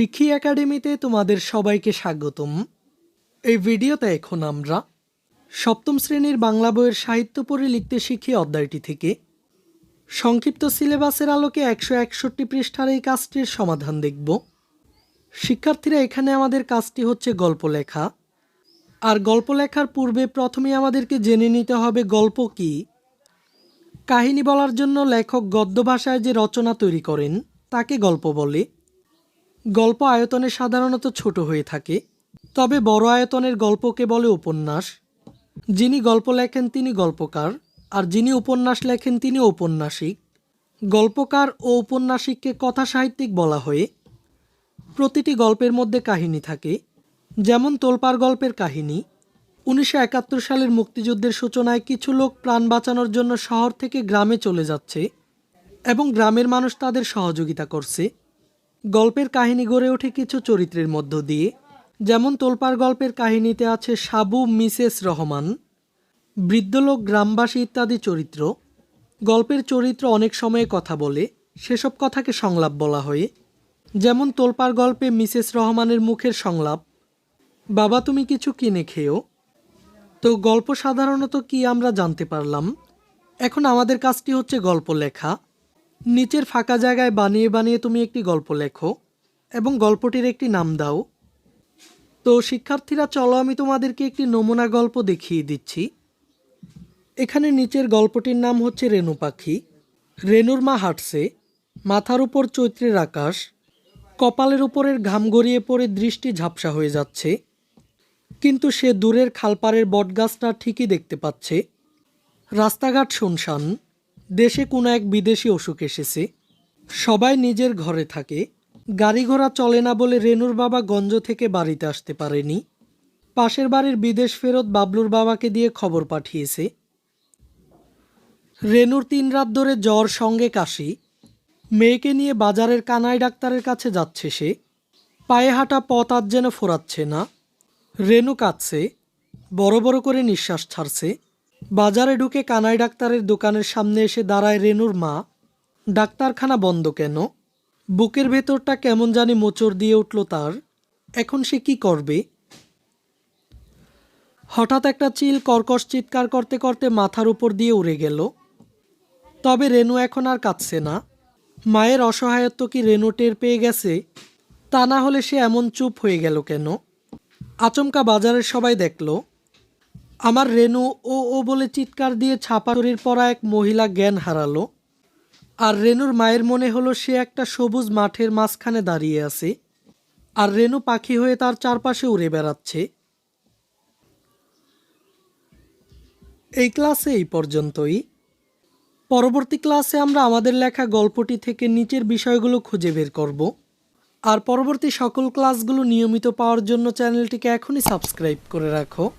শিক্ষি একাডেমিতে তোমাদের সবাইকে স্বাগতম। এই ভিডিওতে এখন আমরা সপ্তম শ্রেণির বাংলা বইয়ের সাহিত্য পড়ে লিখতে শিখি অধ্যায়টি থেকে। সংক্ষিপ্ত সিলেবাসের আলোকে একশো একষট্টি পৃষ্ঠার এই কাজটির সমাধান দেখব। শিক্ষার্থীরা এখানে আমাদের কাজটি হচ্ছে গল্প লেখা। আর গল্প লেখার পূর্বে প্রথমে আমাদেরকে জেনে নিতে হবে গল্প কী। কাহিনী বলার জন্য লেখক গদ্য ভাষায় যে রচনা তৈরি করেন, তাকে গল্প বলে। গল্প আয়তনে সাধারণত ছোট হয়ে থাকে, তবে বড় আয়তনের গল্পকে বলে উপন্যাস। যিনি গল্প লেখেন তিনি গল্পকার, আর যিনি উপন্যাস লেখেন তিনি ঔপন্যাসিক। গল্পকার ও উপন্যাসিককে কথা সাহিত্যিক বলা হয়ে প্রতিটি গল্পের মধ্যে কাহিনী থাকে, যেমন তোলপাড় গল্পের কাহিনী। উনিশশো একাত্তর সালের মুক্তিযুদ্ধের সূচনায় কিছু লোক প্রাণ বাঁচানোর জন্য শহর থেকে গ্রামে চলে যাচ্ছে এবং গ্রামের মানুষ তাদের সহযোগিতা করছে। গল্পের কাহিনী গড়ে ওঠে কিছু চরিত্রের মধ্য দিয়ে। যেমন তোলপাড় গল্পের কাহিনীতে আছে সাবু, মিসেস রহমান, বৃদ্ধলোক, গ্রামবাসী ইত্যাদি চরিত্র। গল্পের চরিত্র অনেক সময়ে কথা বলে, সেসব কথাকে সংলাপ বলা হয়। যেমন তোলপাড় গল্পে মিসেস রহমানের মুখের সংলাপ, বাবা, তুমি কিছু কিনে খেও তো গল্প সাধারণত কি আমরা জানতে পারলাম? এখন আমাদের কাজটি হচ্ছে গল্প লেখা। নিচের ফাঁকা জায়গায় বানিয়ে বানিয়ে তুমি একটি গল্প লেখো এবং গল্পটির একটি নাম দাও। তো শিক্ষার্থীরা, চলো আমি তোমাদেরকে একটি নমুনা গল্প দেখিয়ে দিচ্ছি। এখানে নিচের গল্পটির নাম হচ্ছে রেণু পাখি। রেণুর মা হাঁটছে, মাথার উপর চৈত্রের আকাশ, কপালের উপরের ঘাম গড়িয়ে পড়ে দৃষ্টি ঝাপসা হয়ে যাচ্ছে। কিন্তু সে দূরের খালপাড়ের বটগাছটা ঠিকই দেখতে পাচ্ছে। রাস্তাঘাট শুনশান দেশে কোনো এক বিদেশি অসুখ এসেছে। সবাই নিজের ঘরে থাকে। গাড়ি ঘোড়া চলে না বলে রেনুর বাবা গঞ্জ থেকে বাড়িতে আসতে পারেনি। পাশের বাড়ির বিদেশ ফেরত বাবলুর বাবাকে দিয়ে খবর পাঠিয়েছে। রেনুর তিন রাত ধরে জ্বর, সঙ্গে কাশি। মেয়েকে নিয়ে বাজারের কানাই ডাক্তারের কাছে যাচ্ছে সে। পায়ে হাঁটা পথ আজ যেন ফোরাচ্ছে না। রেনু কাঁদছে। বড় বড় করে নিঃশ্বাস ছাড়ছে। বাজারে ঢুকে কানাই ডাক্তারের দোকানের সামনে এসে দাঁড়ায় রেনুর মা। ডাক্তারখানা বন্ধ কেন? বুকের ভেতরটা কেমন জানি মোচড় দিয়ে উঠল তার। এখন সে কি করবে? হঠাৎ একটা চিল কর্কশ চিৎকার করতে করতে মাথার উপর দিয়ে উড়ে গেল। তবে রেনু এখন আর কাঁদছে না। মায়ের অসহায়ত্ব কি রেনু টের পেয়ে গেছে? তা না হলে সে এমন চুপ হয়ে গেল কেন? আচমকা বাজারের সবাই দেখল। আমার রেনু ও ও বলে চিৎকার দিয়ে ছাপা শরীর পরা এক মহিলা জ্ঞান হারালো। আর রেনুর মায়ের মনে হলো সে একটা সবুজ মাঠের মাঝখানে দাঁড়িয়ে আছে। আর রেনু পাখি হয়ে তার চারপাশে উড়ে বেড়াচ্ছে। এই ক্লাসে এই পর্যন্তই। পরবর্তী ক্লাসে আমরা আমাদের লেখা গল্পটি থেকে নিচের বিষয়গুলো খুঁজে বের করব। আর পরবর্তী সকল ক্লাসগুলো নিয়মিত পাওয়ার জন্য চ্যানেলটিকে এখনই সাবস্ক্রাইব করে রাখো।